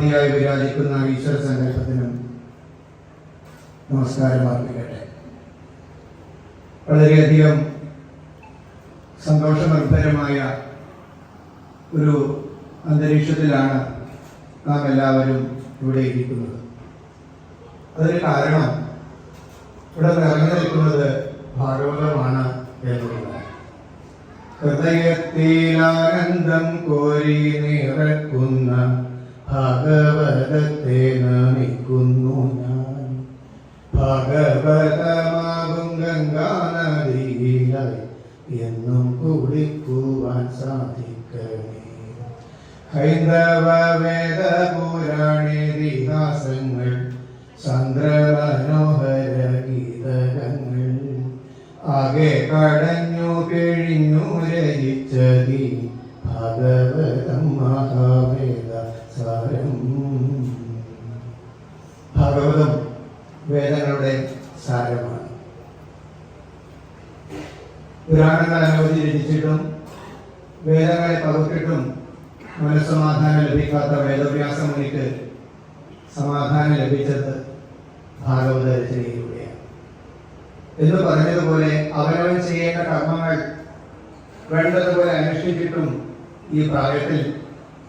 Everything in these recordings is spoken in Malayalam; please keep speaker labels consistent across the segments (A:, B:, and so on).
A: സഭാപതിയായി വിരാജിക്കുന്ന ഈശ്വര സങ്കല്പത്തിനും നമസ്കാരം അർപ്പിക്കട്ടെ. വളരെയധികം സന്തോഷനിർഭരമായ ഒരു അന്തരീക്ഷത്തിലാണ് നാം എല്ലാവരും ഇവിടെ ഇരിക്കുന്നത്. അതിന് കാരണം ഇവിടെ നിറഞ്ഞു നിൽക്കുന്നത് ഭാഗവതമാണ് എന്നുള്ളതാണ് ഹൃദയത്തിലാനന്ദം കോരി നിറക്കുന്ന ഭാഗവതത്തെ നമിക്കുന്നു ഞാൻ. ഭഗവതമാകും ഗംഗാനദിയിലായി എന്നും കുളിക്കുവാൻ സാധിക്കണേ. ഹൈന്ദവ വേദ പുരാണേതിഹാസങ്ങൾ ചന്ദ്രമനോഹര ഗീതകങ്ങൾ ആകെ കടഞ്ഞു കഴിഞ്ഞു രചിച്ചതി സാരം ഭാഗവതം വേദങ്ങളുടെ സാരമാണ്. പുരാണങ്ങൾ അനവധി രചിച്ചിട്ടും വേദങ്ങളെ പകർത്തിട്ടും മനസ്സമാധാനം ലഭിക്കാത്ത വേദവ്യാസ മുനിക്ക് സമാധാനം ലഭിച്ചത് ഭാഗവത രചനയിലൂടെയാണ് എന്ന് പറഞ്ഞതുപോലെ അവനവൻ ചെയ്യേണ്ട കർമ്മങ്ങൾ വേണ്ടതുപോലെ അനുഷ്ഠിച്ചിട്ടും ഈ പ്രായത്തിൽ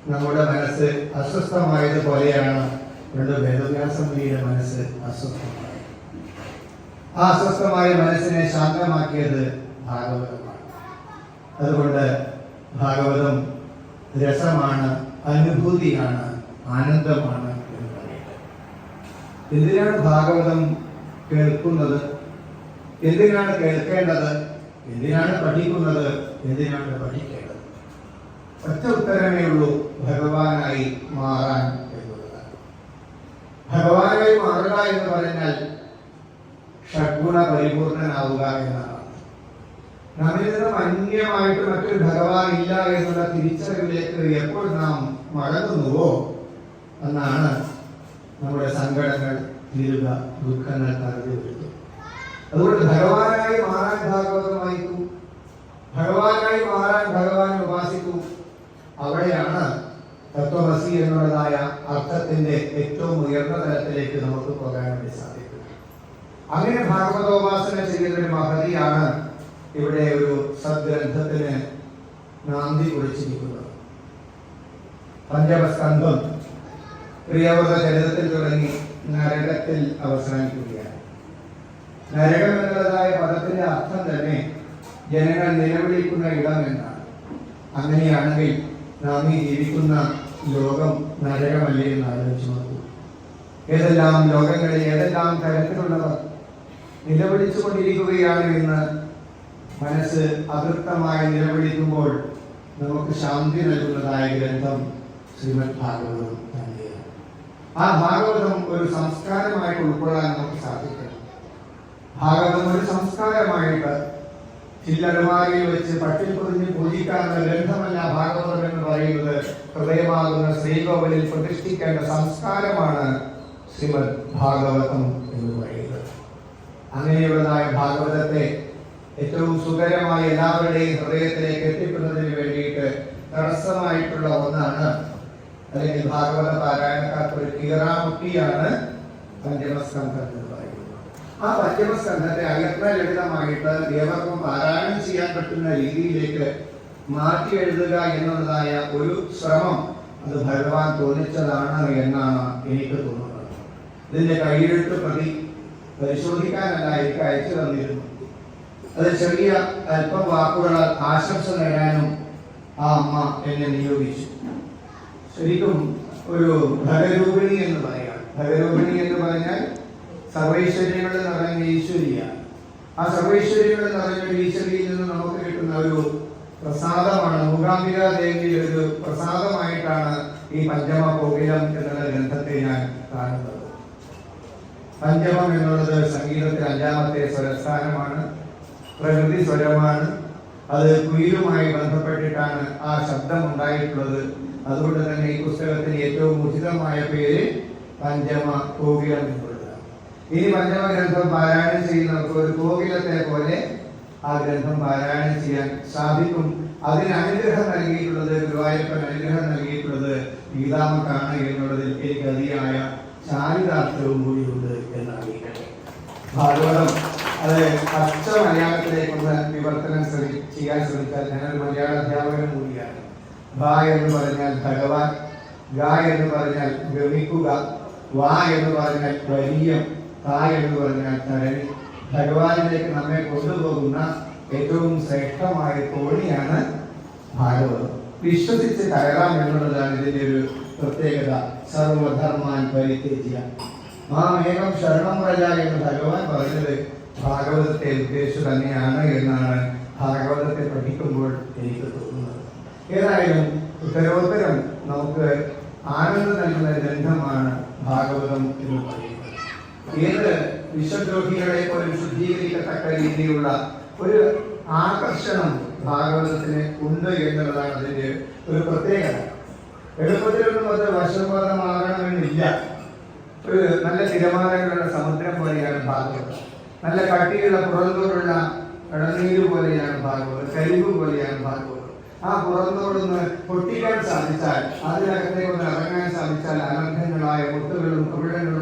A: നമ്മുടെ മനസ്സ് അസ്വസ്ഥമായതുപോലെയാണ് രണ്ട് വേദവ്യാസമുനിയുടെ മനസ്സ് അസ്വസ്ഥമായത് ആ അസ്വസ്ഥമായ മനസ്സിനെ ശാന്തമാക്കിയത് ഭാഗവതമാണ്. അതുകൊണ്ട് ഭാഗവതം രസമാണ് അനുഭൂതിയാണ് ആനന്ദമാണ് എന്ന് പറയുന്നത്. എന്തിനാണ് ഭാഗവതം കേൾക്കുന്നത്? എന്തിനാണ് കേൾക്കേണ്ടത്? എന്തിനാണ് പഠിക്കുന്നത്? എന്തിനാണ് പഠിക്കേണ്ടത്? ഒറ്റ ഉത്തരമേ ഉള്ളൂ ഭഗവാനായി മാറാൻ എന്നുള്ളതാണ് ഭഗവാനായി മാറുക എന്ന് പറഞ്ഞാൽ ഷഡ്ഗുണ പരിപൂർണനാവുക എന്നാണ്. നമ്മിൽ നിന്നും അന്യമായിട്ട് മറ്റൊരു ഭഗവാൻ ഇല്ല എന്നുള്ള തിരിച്ചറിവിലേക്ക് എപ്പോൾ നാം മടങ്ങുന്നുവോ എന്നാണ് നമ്മുടെ സങ്കടങ്ങൾ തിരുക ദുഃഖങ്ങൾ തറഞ്ഞു വരുന്നത് അതുകൊണ്ട് ഭഗവാനായി മാറാൻ ഭാഗവതം വായിക്കൂ. ഭഗവാനായി മാറാൻ ഭഗവാനെ ഉപാസിക്കൂ. അവിടെയാണ് തത്വമസി എന്നുള്ളതായ അർത്ഥത്തിന്റെ ഏറ്റവും ഉയർന്ന തലത്തിലേക്ക് നമുക്ക് പോകാൻ വേണ്ടി സാധിക്കും അങ്ങനെ ഭാഗവതോപാസന ചെയ്യുന്ന ഒരു മഹതിയാണ് ഇവിടെ ഒരു സദ്ഗ്രന്ഥത്തിന് നാന്തി കുറിച്ചിരിക്കുന്നത്. പഞ്ചമസ്കന്ധം പ്രിയവ്രത ചരിതത്തിൽ തുടങ്ങി നരകത്തിൽ അവസാനിക്കുകയാണ്. നരകം എന്നുള്ളതായ പദത്തിന്റെ അർത്ഥം തന്നെ ജനങ്ങൾ നിലവിളിക്കുന്ന ഇടം എന്നാണ്. അങ്ങനെയാണെങ്കിൽ നാം ഈ ജീവിക്കുന്ന ലോകം നരകമല്ലേ എന്ന് ആലോചിച്ചു നോക്കൂ. ഏതെല്ലാം ലോകങ്ങളിൽ ഏതെല്ലാം തരത്തിലുള്ളവർ നിലവിളിച്ചുകൊണ്ടിരിക്കുകയാണ് എന്ന് മനസ്സ് അതൃപ്തമായി നിലവിളിക്കുമ്പോൾ നമുക്ക് ശാന്തി നൽകുന്നതായ ഗ്രന്ഥം ശ്രീമദ് ഭാഗവതം തന്നെയാണ്. ആ ഭാഗവതം ഒരു സംസ്കാരമായിട്ട് ഉൾക്കൊള്ളാൻ നമുക്ക് സാധിക്കണം. ഭാഗവതം ഒരു സംസ്കാരമായിട്ട് ചില്ലറുമാരിൽ വെച്ച് പട്ടിൽ പൂജിക്കാവുന്ന ഗ്രന്ഥമല്ല ഭാഗവതം എന്ന് പറയുന്നത് ഹൃദയമാകുന്ന ശ്രീകോവിലിൽ പ്രതിഷ്ഠിക്കേണ്ട സംസ്കാരമാണ് ശ്രീമദ് ഭാഗവതം എന്ന് പറയുന്നത്. അങ്ങനെയുള്ളതായ ഭാഗവതത്തെ ഏറ്റവും സുഖകരമായി എല്ലാവരുടെയും ഹൃദയത്തിലേക്ക് എത്തിക്കുന്നതിന് വേണ്ടിയിട്ട് തടസ്സമായിട്ടുള്ള ഒന്നാണ് അല്ലെങ്കിൽ ഭാഗവത പാരായണക്കാർക്ക് ഒരു കീറാമുട്ടിയാണ് പഞ്ചമസ്കന്ധം എന്ന് പറയുന്നത്. ആ പഞ്ചമസ്കന്ധത്തെ അകത്ര ലളിതമായിട്ട് ഏവർക്കും പാരായണം ചെയ്യാൻ പറ്റുന്ന രീതിയിലേക്ക് മാറ്റി എഴുതുക എന്നുള്ളതായ ഒരു ശ്രമം അത് ഭഗവാൻ തോന്നിച്ചതാണ് എന്നാണ് എനിക്ക് തോന്നുന്നത്. ഇതിന്റെ കൈയെഴുത്ത് പ്രതി പരിശോധിക്കാനല്ല എനിക്ക് അയച്ചു തന്നിരുന്നു. അത് ചെറിയ അല്പം വാക്കുകളാൽ ആശംസ നേടാനും ആ അമ്മ എന്നെ നിയോഗിച്ചു. ശരിക്കും ഒരു ഭഗരൂപിണി എന്ന് പറയാം. ഭഗരൂപിണി എന്ന് പറഞ്ഞാൽ സർവൈശ്വര്യങ്ങളിൽ നിറഞ്ഞ ഈശ്വരിയ ആ സർവൈശ്വര്യങ്ങൾ ഒരു ഈശ്വരിയിൽ നിന്ന് നമുക്ക് കിട്ടുന്ന ഒരു പ്രസാദമാണ്. മൂകാംബിക ദേവിയുടെ ഒരു പ്രസാദമായിട്ടാണ് ഈ പഞ്ചമ കോകിലം എന്നുള്ള ഗ്രന്ഥത്തെ ഞാൻ കാണുന്നത്. പഞ്ചമം എന്നുള്ളത് സംഗീതത്തിൽ അഞ്ചാമത്തെ സ്വരസ്ഥാനമാണ്. പ്രകൃതി സ്വരമാണ്. അത് കുയിലുമായി ബന്ധപ്പെട്ടിട്ടാണ് ആ ശബ്ദം ഉണ്ടായിട്ടുള്ളത് അതുകൊണ്ട് തന്നെ ഈ പുസ്തകത്തിന് ഏറ്റവും ഉചിതമായ പേര് പഞ്ചമ കോകിലം എന്നുള്ളതാണ് ഇനി പഞ്ചമ ഗ്രന്ഥം പാരായണം ചെയ്യുന്നവർക്ക് ഒരു കോകിലത്തെ പോലെ ആ ഗ്രന്ഥം പാരായണം ചെയ്യാൻ സാധിക്കും. അതിന് അനുഗ്രഹം നൽകിയിട്ടുള്ളത് ഗുരുവായൂരപ്പൻ അനുഗ്രഹം നൽകിയിട്ടുള്ളത് ഗീതാമക്കാണ് എന്നുള്ളതിൽ എനിക്ക് അതിയായ ചാരിതാർത്ഥവും കൂടിയുണ്ട് എന്നറിയിക്കട്ടെ ഭാഗവതം അത് പച്ച മലയാളത്തിലേക്കുള്ള വിവർത്തനം ശ്രമി ചെയ്യാൻ ശ്രമിച്ചാൽ ഞാനൊരു മലയാള അധ്യാപകൻ കൂടിയാണ്. ഭ എന്ന് പറഞ്ഞാൽ ഭഗവാൻ ഗ എന്ന് പറഞ്ഞാൽ ഗമിക്കുക വാ എന്ന് പറഞ്ഞാൽ വലിയ ത എന്ന് പറഞ്ഞാൽ ഭഗവാനിലേക്ക് നമ്മെ കൊണ്ടുപോകുന്ന ഏറ്റവും ശ്രേഷ്ഠമായ തോണിയാണ് ഭാഗവതം. വിശ്വസിച്ച് കയറാം എന്നുള്ളതാണ് ഇതിന്റെ ഒരു പ്രത്യേകത. സർവധർമാൻ പരിത്യജ്യ മാമേകം ശരണം പ്രജ എന്ന് ഭഗവാൻ പറഞ്ഞത് ഭാഗവതത്തെ ഉദ്ദേശിച്ചു തന്നെയാണ് എന്നാണ് ഭാഗവതത്തെ പഠിക്കുമ്പോൾ എനിക്ക് തോന്നുന്നത്. ഏതായാലും ഉത്തരോത്തരം നമുക്ക് ആനന്ദം നൽകുന്ന ഗ്രന്ഥമാണ് ഭാഗവതം എന്ന് പറയുന്നത്. ഏത് വിശ്വദ്രോഹികളെ പോലും ശുദ്ധീകരിക്കത്തക്ക രീതിയിലുള്ള ഒരു ആകർഷണം ഭാഗവതത്തിന് ഉണ്ട് എന്നുള്ളതാണ് അതിന്റെ ഒരു പ്രത്യേകത. എളുപ്പത്തിലൊന്നും അത് വശപാതമാകണമെന്നില്ല ഒരു നല്ല തിരമാലകളുള്ള സമുദ്രം പോലെയാണ് ഭാഗവതം. നല്ല കട്ടിയുള്ള പുറന്തോടുള്ള ഇളനീര് പോലെയാണ് ഭാഗവതം. കരിവ് പോലെയാണ് ഭാഗവതം. ആ പുറന്തോടൊന്ന് പൊട്ടിക്കാൻ സാധിച്ചാൽ അതിനകത്തേക്ക് ഒന്ന് ഇറങ്ങാൻ സാധിച്ചാൽ അനർഹങ്ങളായ മുത്തുകളും സാധിക്കും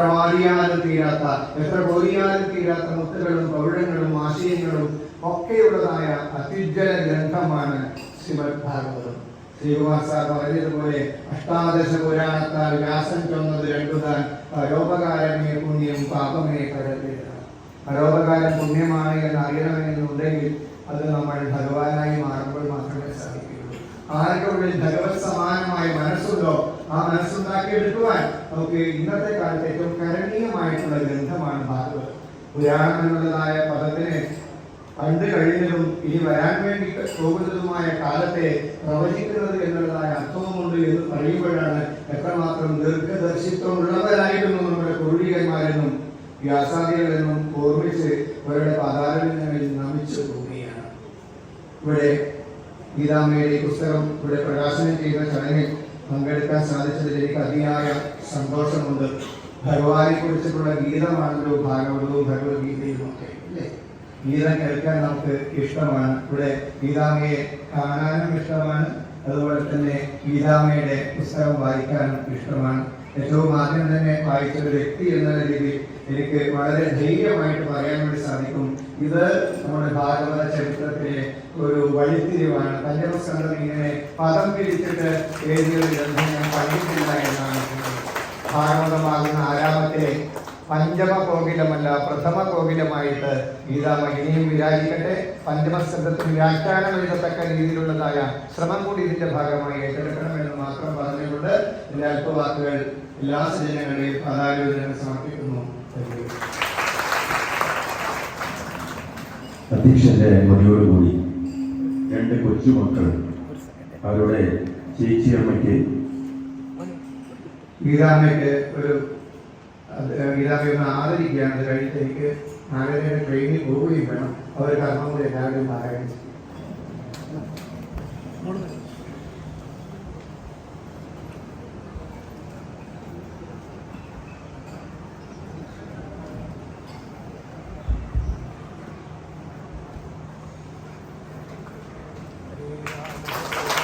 A: എത്ര വാടിയാലും തീരാത്ത എത്ര കോരിയാലും തീരാത്ത മുത്തുകളും പൗരങ്ങളും ആശയങ്ങളും ഒക്കെയുള്ളതായ അത്യുജ്വല ഗ്രന്ഥമാണ് ശ്രീമദ് ഭാഗവതം ശ്രീകുമാർ പറഞ്ഞതുപോലെ അഷ്ടാദശ പുരാണത്താൽ വ്യാസം ചൊന്നത് രണ്ടുതാൻ പരോപകാരമേ പുണ്യം പാപമേ കടലിലാണ് പരോപകാരം പുണ്യമായി എന്ന് അറിയണമെന്നുണ്ടെങ്കിൽ അത് നമ്മൾ ഭഗവാനായി മാറുമ്പോൾ മാത്രമേ സാധിക്കുകയുള്ളൂ ആരുടെ ഉള്ളിൽ ഭഗവത് സമാനമായ മനസ്സുണ്ടോ? ആ മനസ്സുണ്ടാക്കിയെടുക്കുവാൻ നമുക്ക് ഇന്നത്തെ കാലത്ത് ഏറ്റവും കരണീയമായിട്ടുള്ള ഗ്രന്ഥമാണ് ഭാഗവത്. പുരാണങ്ങളുള്ളതായ പദത്തിനെ പണ്ട് കഴിഞ്ഞതും ഇനി വരാൻ വേണ്ടി പോകുന്നതുമായ കാലത്തെ പ്രവചിക്കുന്നത് എന്നുള്ളതായ അർത്ഥവുമുണ്ട് എന്ന് പറയുമ്പോഴാണ് എത്രമാത്രം ദീർഘദർശിത്വം ഉള്ളവരായിരുന്നു നമ്മുടെ പൂർവികന്മാരെന്നും വ്യാസാദികളെന്നും ഓർമ്മിച്ച് അവരുടെ പാതാരങ്ങളിൽ നമിച്ചു പോവുകയാണ്. ഇവിടെ ഗീതാമ്മയുടെ പുസ്തകം ഇവിടെ പ്രകാശനം ചെയ്ത ചടങ്ങിൽ പങ്കെടുക്കാൻ സാധിച്ചതിൽ എനിക്ക് അതിയായ സന്തോഷമുണ്ട്. ഭഗവാനെ കുറിച്ചിട്ടുള്ള ഗീതമാണല്ലോ ഭാഗവതവും ഭഗവത്ഗീതയും ഒക്കെ അല്ലേ? ഗീതം കേൾക്കാൻ നമുക്ക് ഇഷ്ടമാണ്. ഇവിടെ ഗീതാമയെ കാണാനും ഇഷ്ടമാണ്. അതുപോലെ തന്നെ ഗീതാമയുടെ പുസ്തകം വായിക്കാനും ഇഷ്ടമാണ്. ഏറ്റവും ആദ്യം തന്നെ വായിച്ച ഒരു വ്യക്തി എന്ന രീതിയിൽ എനിക്ക് വളരെ ധൈര്യമായിട്ട് പറയാൻ വേണ്ടി സാധിക്കും. ഇത് നമ്മുടെ ഭാഗവത ചരിത്രത്തിലെ ഒരു വഴിത്തിരിവാണ്. പഞ്ചമസ്കന്ധം ഇങ്ങനെ പദം പിരിച്ചിട്ട് എഴുതിയ ഗ്രന്ഥം ഞാൻ കണ്ടിട്ടില്ല എന്നാണ്. ഭാഗവതമാകുന്ന ആരാമത്തെ പഞ്ചമ കോകിലമല്ല പ്രഥമ കോകിലമായിട്ട് ഗീതാമ ഇനിയും വിരാജിക്കട്ടെ പഞ്ചമസ്കന്ധത്തിന് വ്യാഖ്യാനം എഴുതത്തക്ക രീതിയിലുള്ളതായ ശ്രമം കൂടി ഇതിന്റെ ഭാഗമായി ഏറ്റെടുക്കണമെന്ന് മാത്രം പറഞ്ഞുകൊണ്ട് എന്റെ അല്പവാക്കുകൾ എല്ലാ സജ്ജനങ്ങളെയും പദാലോചന സമർപ്പിക്കുന്നു അധ്യക്ഷന്റെ you.
B: കൂടി മൊഴിയോടുകൂടി രണ്ട് കൊച്ചുമക്കൾ അവരുടെ ചേച്ചിയമ്മയ്ക്ക്
A: ഗീതാമ്മയ്ക്ക് ഒരു അത് ഗീതാപ്പി ഒന്ന് ആദരിക്കുകയാണ് കഴിഞ്ഞത്തേക്ക് നാഗരയുടെ ട്രെയിനിൽ പോവുകയും വേണം അവർക്ക് അമ്മ കൂടി എല്ലാവരും സഹായം Thank you.